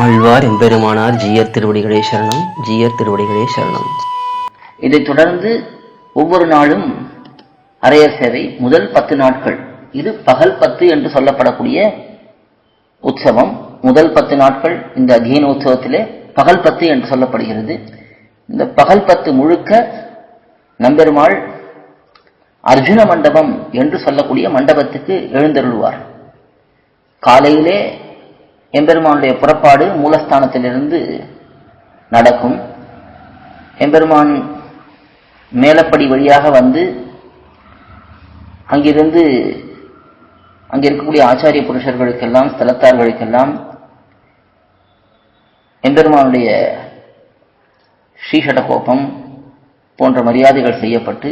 ஆழ்வார் எம்பெருமானார் ஜீயர் திருவடிகளே சரணம் ஜீயர் திருவடிகளே சரணம். இதைத் தொடர்ந்து ஒவ்வொரு நாளும் அரையர் சேவை முதல் பத்து நாட்கள். இது பகல் பத்து என்று சொல்லப்படக்கூடிய உற்சவம். முதல் பத்து நாட்கள் இந்த அத்தியன உற்சவத்திலே பகல் பத்து என்று சொல்லப்படுகிறது. இந்த பகல் பத்து முழுக்க நம்பெருமாள் அர்ஜுன மண்டபம் என்று சொல்லக்கூடிய மண்டபத்துக்கு எழுந்தருள்வார். காலையிலே எம்பெருமானுடைய புறப்பாடு மூலஸ்தானத்திலிருந்து நடக்கும். எம்பெருமான் மேலப்படி வழியாக வந்து அங்கிருந்து அங்கே இருக்கக்கூடிய ஆச்சாரிய புருஷர்களுக்கெல்லாம் ஸ்தலத்தார்களுக்கெல்லாம் எம்பெருமானுடைய ஸ்ரீஷடகோபம் போன்ற மரியாதைகள் செய்யப்பட்டு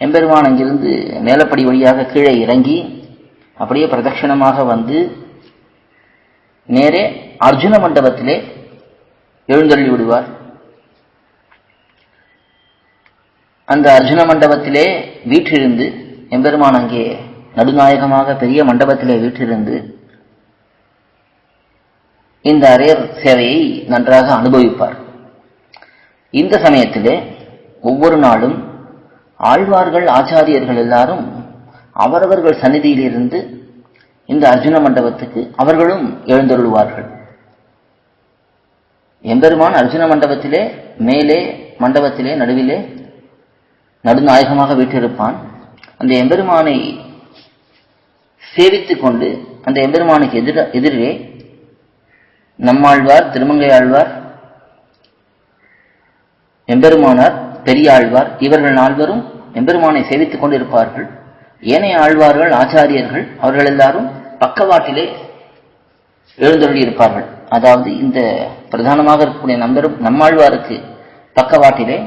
எம்பெருமான் அங்கிருந்து மேலப்படி வழியாக கீழே இறங்கி அப்படியே பிரதட்சிணமாக வந்து நேரே அர்ஜுன மண்டபத்திலே எழுந்தள்ளி விடுவார். அந்த அர்ஜுன மண்டபத்திலே வீற்றிருந்து எம்பெருமான் அங்கே நடுநாயகமாக பெரிய மண்டபத்திலே வீற்றிருந்து இந்த அரையர் சேவையை நன்றாக அனுபவிப்பார். இந்த சமயத்திலே ஒவ்வொரு நாளும் ஆழ்வார்கள் ஆச்சாரியர்கள் எல்லாரும் அவரவர்கள் சந்நிதியிலிருந்து இந்த அர்ஜுன மண்டபத்துக்கு அவர்களும் எழுந்தருள்வார்கள். எம்பெருமான் அர்ஜுன மண்டபத்திலே மேலே மண்டபத்திலே நடுவிலே நடுநாயகமாக வீற்றிருப்பான். அந்த எம்பெருமானை சேவித்துக் கொண்டு அந்த எம்பெருமானுக்கு எதிர எதிரே நம்மாழ்வார் திருமங்கை ஆழ்வார் எம்பெருமானார் பெரியாழ்வார் இவர்கள் நால்வரும் எம்பெருமானை சேவித்துக் கொண்டிருப்பார்கள் ஏனைய ஆழ்வார்கள் ஆச்சாரியர்கள் அவர்கள் எல்லாரும் பக்கவாட்டிலே எழுந்தருளி இருப்பார்கள் அதாவது இந்த பிரதானமாக இருக்கக்கூடிய நம்பரும் நம்மாழ்வாருக்கு பக்கவாட்டிலே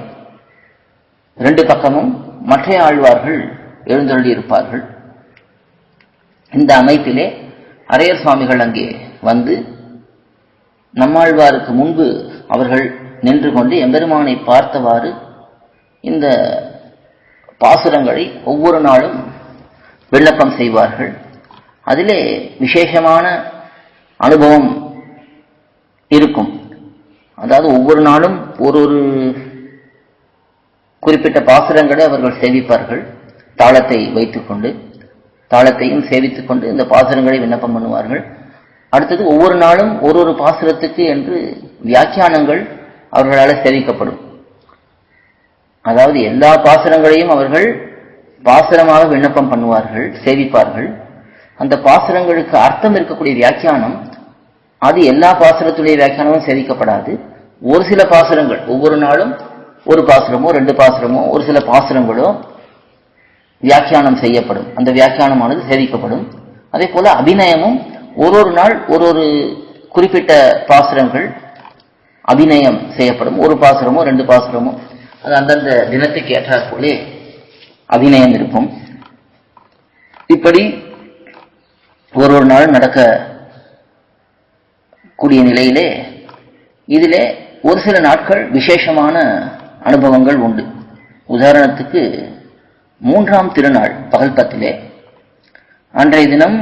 ரெண்டு பக்கமும் மற்ற ஆழ்வார்கள் எழுந்தருளி இருப்பார்கள் இந்த அமைப்பிலே அரையர் சுவாமிகள் அங்கே வந்து நம்மாழ்வாருக்கு முன்பு அவர்கள் நின்று கொண்டு எம்பெருமானை பார்த்தவாறு இந்த பாசுரங்களை ஒவ்வொரு நாளும் விண்ணப்பம் செய்வார்கள். அதிலே விசேஷமான அனுபவம் இருக்கும். அதாவது ஒவ்வொரு நாளும் ஒரு ஒரு குறிப்பிட்ட பாசுரங்களை அவர்கள் சேவிப்பார்கள். தாளத்தை வைத்துக்கொண்டு தாளத்தையும் சேவித்துக் கொண்டு இந்த பாசுரங்களை விண்ணப்பம் பண்ணுவார்கள். அடுத்தது ஒவ்வொரு நாளும் ஒரு ஒரு பாசுரத்துக்கு என்று வியாக்கியானங்கள் அவர்களால் சேவிக்கப்படும். அதாவது எல்லா பாசுரங்களையும் அவர்கள் பாசுரமாக விண்ணப்பம் பண்ணுவார்கள் சேவிப்பார்கள். அந்த பாசுரங்களுக்கு அர்த்தம் இருக்கக்கூடிய வியாக்கியானம் அது எல்லா பாசுரத்துடைய வியாக்கியானமும் சேவிக்கப்படாது. ஒரு சில பாசுரங்கள் ஒவ்வொரு நாளும் ஒரு பாசுரமோ ரெண்டு பாசுரமோ ஒரு சில பாசுரங்களோ வியாக்கியானம் செய்யப்படும். அந்த வியாக்கியானமானது சேவிக்கப்படும். அதே போல அபிநயமும் ஒரு ஒரு நாள் ஒரு ஒரு குறிப்பிட்ட பாசுரங்கள் அபிநயம் செய்யப்படும். ஒரு பாசுரமோ ரெண்டு பாசுரமோ அது அந்தந்த தினத்துக்கு ஏற்றாற்போலே அபிநயம் இருக்கும் இப்படி ஒரு ஒரு நாள் நடக்க கூடிய நிலையிலே இதிலே ஒரு சில நாட்கள் விசேஷமான அனுபவங்கள் உண்டு. உதாரணத்துக்கு மூன்றாம் திருநாள் பகல்பத்திலே அன்றைய தினம்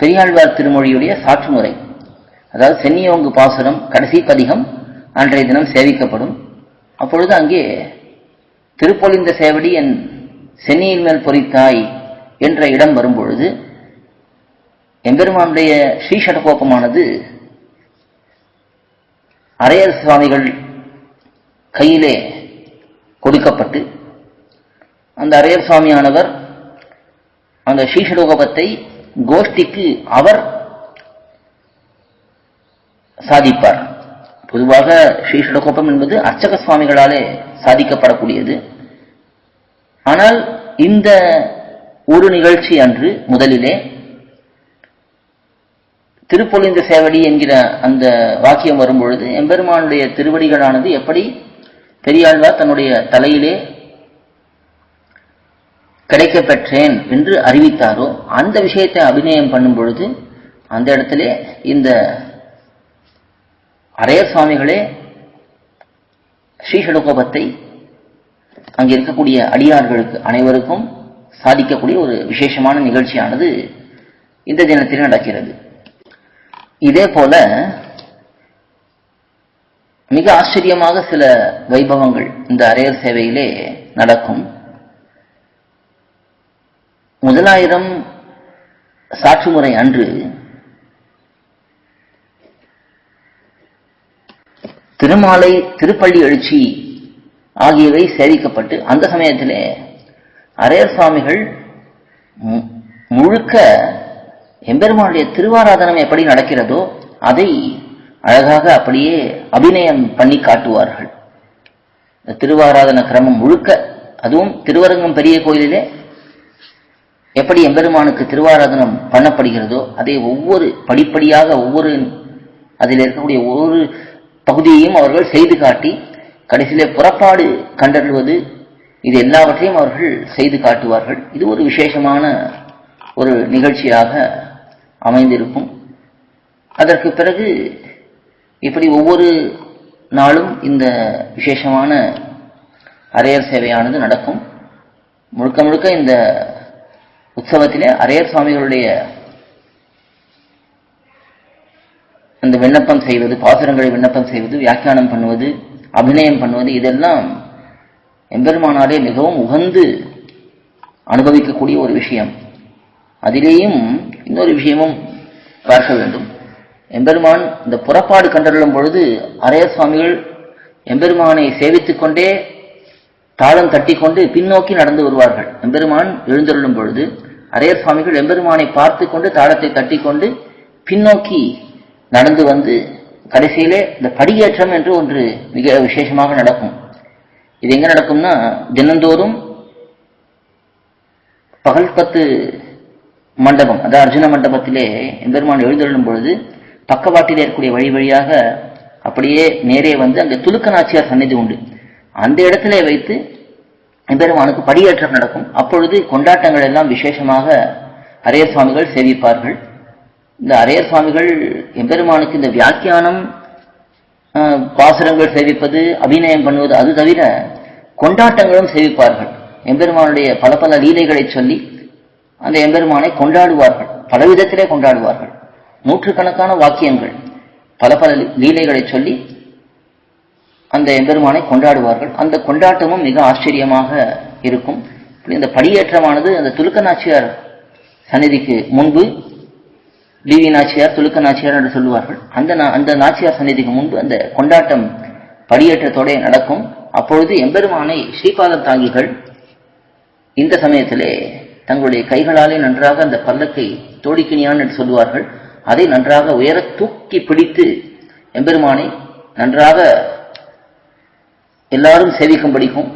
பெரியாழ்வார் திருமொழியுடைய சாற்றுமுறை அதாவது சென்னியோங்கு பாசுரம் கடைசி பதிகம் அன்றைய தினம் சேவிக்கப்படும். அப்பொழுது அங்கே திருப்பொலிந்த சேவடி என் சென்னியின் மேல் பொறித்தாய் என்ற இடம் வரும்பொழுது எம்பெருமானுடைய ஸ்ரீஷடகோபமானது அரையர் சுவாமிகள் கையிலே கொடுக்கப்பட்டு அந்த அரையர் சுவாமியானவர் அந்த ஸ்ரீஷடகோபத்தை கோஷ்டிக்கு அவர் சாதிப்பார். பொதுவாக ஸ்ரீஷடகோபம் என்பது அர்ச்சக சுவாமிகளாலே சாதிக்கப்படக்கூடியது. ஆனால் இந்த ஒரு நிகழ்ச்சி அன்று முதலிலே திருப்பொலிந்த சேவடி என்கிற அந்த வாக்கியம் வரும்பொழுது எம்பெருமானுடைய திருவடிகளானது எப்படி? பெரியாழ்வார் தன்னுடைய தலையிலே கிடைக்க பெற்றேன் என்று அறிவித்தாரோ அந்த விஷயத்தை அபிநயம் பண்ணும் பொழுது அந்த இடத்திலே இந்த அரைய சுவாமிகளே ஸ்ரீஷடகோபத்தை அங்கே இருக்கக்கூடிய அடியார்களுக்கு அனைவருக்கும் சாதிக்கக்கூடிய ஒரு விசேஷமான நிகழ்ச்சியானது இந்த தினத்தில் நடக்கிறது. இதே போல மிக ஆச்சரியமாக சில வைபவங்கள் இந்த அரையர் சேவையிலே நடக்கும். முதலாயிரம் சாற்றுமுறை அன்று திருமாலை திருப்பள்ளி எழுச்சி ஆகியவை சேவிக்கப்பட்டு அந்த சமயத்திலே அரையர் சுவாமிகள் மு- முழுக்க எம்பெருமானுடைய திருவாராதனம் எப்படி நடக்கிறதோ அதை அழகாக அப்படியே அபிநயம் பண்ணி காட்டுவார்கள். இந்த திருவாராதன கிரமம் முழுக்க அதுவும் திருவரங்கம் பெரிய கோயிலிலே எப்படி எம்பெருமானுக்கு திருவாராதனம் பண்ணப்படுகிறதோ அதை ஒவ்வொரு படிப்படியாக ஒவ்வொரு அதில் இருக்கக்கூடிய ஒவ்வொரு பகுதியையும் அவர்கள் செய்து காட்டி கடைசியிலே புறப்பாடு கண்டறிவது இது எல்லாவற்றையும் அவர்கள் செய்து காட்டுவார்கள். இது ஒரு விசேஷமான ஒரு நிகழ்ச்சியாக அமைந்திருக்கும். அதற்கு பிறகு இப்படி ஒவ்வொரு நாளும் இந்த விசேஷமான அரையர் சேவையானது நடக்கும். முழுக்க முழுக்க இந்த உற்சவத்திலே அரையர் சுவாமிகளுடைய அந்த விண்ணப்பம் செய்வது பாசுரங்களை விண்ணப்பம் செய்வது வியாக்கியானம் பண்ணுவது அபிநயம் பண்ணுவது இதெல்லாம் எம்பெருமானாரே மிகவும் உகந்து அனுபவிக்கக்கூடிய ஒரு விஷயம். அதிலேயும் இன்னொரு விஷயமும் பார்க்க வேண்டும். எம்பெருமான் இந்த புறப்பாடு கண்டறியும் பொழுது அரையர் சுவாமிகள் எம்பெருமானை சேவித்துக் கொண்டே தாளம் தட்டிக்கொண்டு பின்னோக்கி நடந்து வருவார்கள். எம்பெருமான் எழுந்தருளும் பொழுது அரையர் சுவாமிகள் எம்பெருமானை பார்த்து கொண்டு தாளத்தை தட்டிக்கொண்டு பின்னோக்கி நடந்து வந்து கடைசியிலே இந்த படியேற்றம் என்று ஒன்று மிக விசேஷமாக நடக்கும். இது எங்க நடக்கும்னா தினந்தோறும் பகல் பத்து மண்டபம் அதாவது அர்ஜுன மண்டபத்திலே எம்பெருமான் எழுந்தருளும் பொழுது பக்கவாட்டிலே இருக்கக்கூடிய வழி வழியாக அப்படியே நேரே வந்து அங்கே துலுக்க நாச்சியார் சந்நிதி உண்டு. அந்த இடத்திலே வைத்து எம்பெருமானுக்கு படியேற்றம் நடக்கும். அப்பொழுது கொண்டாட்டங்கள் எல்லாம் விசேஷமாக அரையர் சுவாமிகள் சேவிப்பார்கள். இந்த அரையர் சுவாமிகள் எம்பெருமானுக்கு இந்த வியாக்கியானம் பாசுரங்கள் சேவிப்பது அபிநயம் பண்ணுவது அது தவிர கொண்டாட்டங்களும் சேவிப்பார்கள். எம்பெருமானுடைய பல பல லீலைகளை சொல்லி அந்த எம்பெருமானை கொண்டாடுவார்கள். பல விதத்திலே கொண்டாடுவார்கள். நூற்றுக்கணக்கான வாக்கியங்கள் பல பல லீலைகளை சொல்லி அந்த எம்பெருமானை கொண்டாடுவார்கள். அந்த கொண்டாட்டமும் மிக ஆச்சரியமாக இருக்கும். இந்த படியேற்றமானது அந்த துலுக்க நாச்சியார் சந்நிதிக்கு முன்பு டிவி நாச்சியார் துலுக்க நாச்சியார் என்று சொல்லுவார்கள். அந்த அந்த நாச்சியார் சந்நிதிக்கு முன்பு அந்த கொண்டாட்டம் படியேற்றத்தோட நடக்கும். அப்பொழுது எம்பெருமானை ஸ்ரீபாதம் தாங்கிகள் இந்த சமயத்திலே தங்களுடைய கைகளாலே நன்றாக அந்த பல்லக்கை தோடிக்கினியான் என்று சொல்லுவார்கள். அதை நன்றாக உயர தூக்கி பிடித்து எம்பெருமானை நன்றாக எல்லாரும் சேவிக்கும்படிக்கும்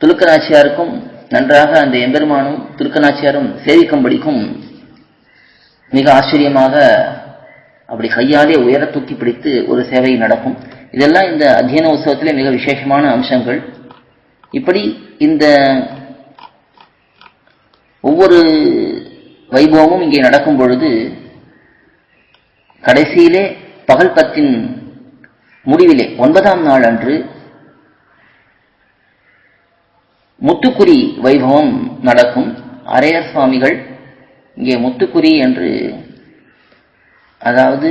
துலுக்க நாச்சியாருக்கும் நன்றாக அந்த எம்பெருமானும் துலுக்க நாச்சியாரும் சேவிக்கும்படிக்கும் மிக ஆச்சரியமாக அப்படி கையாலே உயர தூக்கி பிடித்து ஒரு சேவை நடக்கும். இதெல்லாம் இந்த அத்தியன உற்சவத்திலே மிக விசேஷமான அம்சங்கள். இப்படி இந்த ஒவ்வொரு வைபவமும் இங்கே நடக்கும் பொழுது கடைசியிலே பகல் பத்தின் முடிவிலே ஒன்பதாம் நாள் அன்று முத்துக்குரி வைபவம் நடக்கும். அரையர் சுவாமிகள் இங்கே முத்துக்குறி என்று அதாவது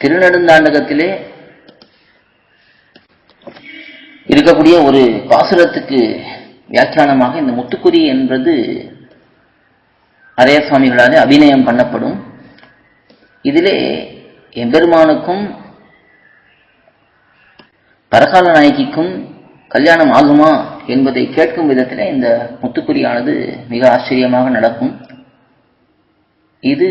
திருநெடுந்தாண்டகத்திலே இருக்கக்கூடிய ஒரு பாசுரத்துக்கு வியாக்கியானமாக இந்த முத்துக்குரி என்பது அரைய சுவாமிகளாலே அபிநயம் பண்ணப்படும். இதிலே எம்பெருமானுக்கும் பரகால நாயகிக்கும் கல்யாணம் ஆகுமா என்பதை கேட்கும் விதத்தில் இந்த முத்துக்குறியானது மிக ஆச்சரியமாக நடக்கும். இது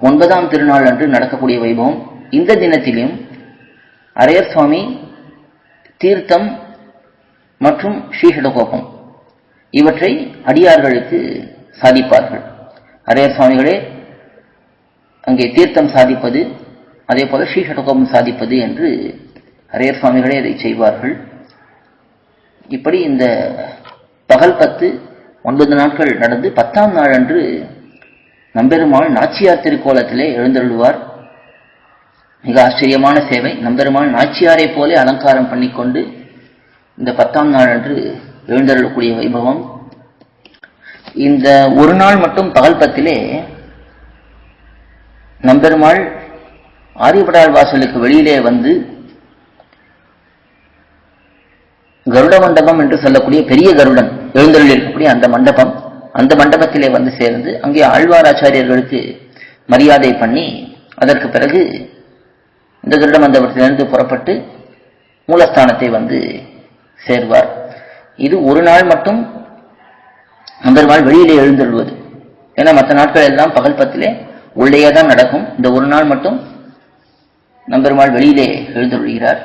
ஒன்பதாம் திருநாள் அன்று நடக்கக்கூடிய வைபவம். இந்த தினத்திலும் அரையர் சுவாமி தீர்த்தம் மற்றும் ஸ்ரீஹடகோபம் இவற்றை அடியார்களுக்கு சாதிப்பார்கள். அரையர் சுவாமிகளே அங்கே தீர்த்தம் சாதிப்பது அதே போல ஸ்ரீஹடகோபம் சாதிப்பது என்று அரையர் சுவாமிகளே அதை செய்வார்கள். இப்படி இந்த பகல் பத்து ஒன்பது நாட்கள் நடந்து பத்தாம் நாள் அன்று நம்பெருமாள் நாச்சியார் திருக்கோலத்திலே எழுந்தருள்வார். மிக ஆச்சரியமான சேவை. நம்பெருமாள் நாச்சியாரை போலே அலங்காரம் பண்ணிக்கொண்டு இந்த பத்தாம் நாள் அன்று எழுந்தருளக்கூடிய வைபவம். இந்த ஒரு நாள் மட்டும் பகல் பத்திலே நம்பெருமாள் ஆரியப்படாள் வாசலுக்கு வெளியிலே வந்து கருட மண்டபம் என்று சொல்லக்கூடிய பெரிய கருடன் எழுந்தருள் இருக்கக்கூடிய அந்த மண்டபம் அந்த மண்டபத்திலே வந்து சேர்ந்து அங்கே ஆழ்வாராச்சாரியர்களுக்கு மரியாதை பண்ணி அதற்கு பிறகு இந்த கருட மண்டபத்திலிருந்து புறப்பட்டு மூலஸ்தானத்தை வந்து சேர்வார். இது ஒரு நாள் மட்டும் நம்பெருமாள் வெளியிலே எழுந்தருள்வது. ஏன்னா மற்ற நாட்கள் எல்லாம் பகல் பத்திலே உள்ளேயே தான் நடக்கும். இந்த ஒரு நாள் மட்டும் நம்பெருமாள் வெளியிலே எழுந்தருள்கிறார்.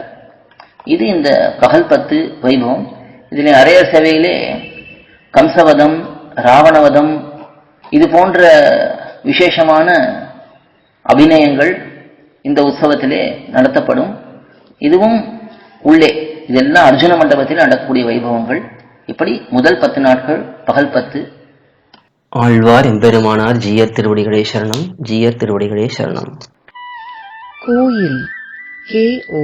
இது இந்த பகல் பத்து வைபவம். இதில் அரைய சேவையிலே கம்சவதம் ராவணவதம் இது போன்ற விசேஷமான அபிநயங்கள் இந்த உற்சவத்திலே நடத்தப்படும். இதுவும் உள்ளே இதெல்லாம் அர்ஜுன மண்டபத்தில் நடக்கக்கூடிய வைபவங்கள். இப்படி முதல் பத்து நாட்கள் பகல் பத்து ஆழ்வார் எம்பெருமானார் ஜீயர் திருவடிகளே சரணம் ஜீயர் திருவடிகளே சரணம். கோயில் கேஓ